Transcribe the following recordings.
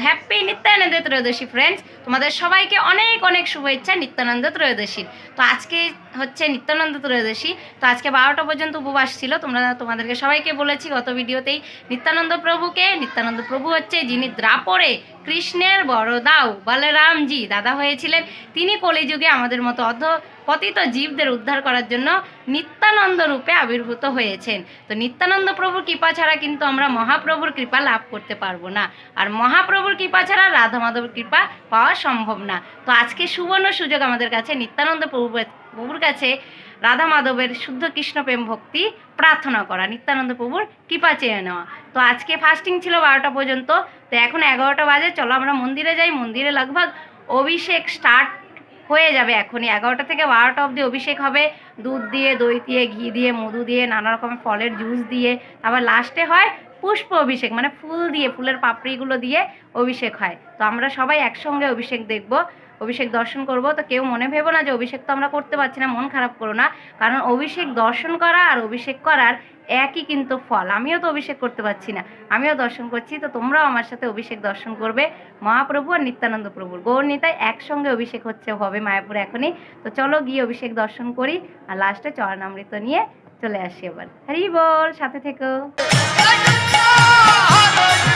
Happy Nityananda ত্রয়োদশী friends তোমাদের সবাইকে অনেক অনেক শুভেচ্ছা নিত্যানন্দ ত্রয়োদশীর। তো আজকে হচ্ছে নিত্যানন্দ ত্রয়োদশী। তো আজকে বারোটা পর্যন্ত উপবাস ছিল। তোমরা তোমাদেরকে সবাইকে বলেছি, গত ভিডিওতেই নিত্যানন্দ প্রভুকে, নিত্যানন্দ প্রভু হচ্ছে যিনি দ্রাপরে কৃষ্ণের বড় দাও বলরামজি দাদা হয়েছিলেন। তিনি কলিযুগে আমাদের মতো অধ পতিত জীবদের উদ্ধার করার জন্য নিত্যানন্দ রূপে আবির্ভূত হয়েছেন। তো নিত্যানন্দ প্রভুর কৃপা ছাড়া কিন্তু আমরা মহাপ্রভুর কৃপা লাভ করতে পারব না। আর মহাপ্রভুর কৃপা ছাড়া রাধা মাধবের কৃপা পাওয়া সম্ভব না। তো আজকে সুবর্ণ সুযোগ আমাদের কাছে, নিত্যানন্দ প্রভু প্রভুর কাছে রাধা মাধবের শুদ্ধ কৃষ্ণ প্রেম ভক্তি প্রার্থনা করা, নিত্যানন্দ প্রভুর কৃপা চেয়ে নেওয়া। তো আজকে ফাস্টিং ছিল বারোটা পর্যন্ত, তো এখন এগারোটা বাজে, চলো আমরা মন্দিরে যাই, মন্দিরে লগভগ অভিষেক স্টার্ট হয়ে যাবে এখনই। এগারোটা থেকে বারোটা অবধি অভিষেক হবে, দুধ দিয়ে, দই দিয়ে, ঘি দিয়ে, মধু দিয়ে, নানা রকমের ফলের জুস দিয়ে। তারপর লাস্টে হয় পুষ্প অভিষেক মানে ফুল দিয়ে, ফুলের পাপড়িগুলো দিয়ে অভিষেক হয়। তো আমরা সবাই একসঙ্গে অভিষেক দেখব, অভিষেক দর্শন করব। তো কেউ মনে ভেবো না যে অভিষেক তো আমরা করতে পারছি না, মন খারাপ করো না। কারণ অভিষেক দর্শন করা আর অভিষেক করার একই কিন্তু ফল। আমিও তো অভিষেক করতে পারছি না, আমিও দর্শন করছি। তো তোমরাও আমার সাথে অভিষেক দর্শন করবে। মহাপ্রভু আর নিত্যানন্দ প্রভুর গৌর নিতাই একসঙ্গে অভিষেক হচ্ছে, হবে মায়াপুরে এখনই। তো চলো গিয়ে অভিষেক দর্শন করি আর লাস্টে চরণামৃত নিয়ে চলে আসি এবার। হরি বল, সাথে থেকো।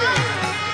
Friday.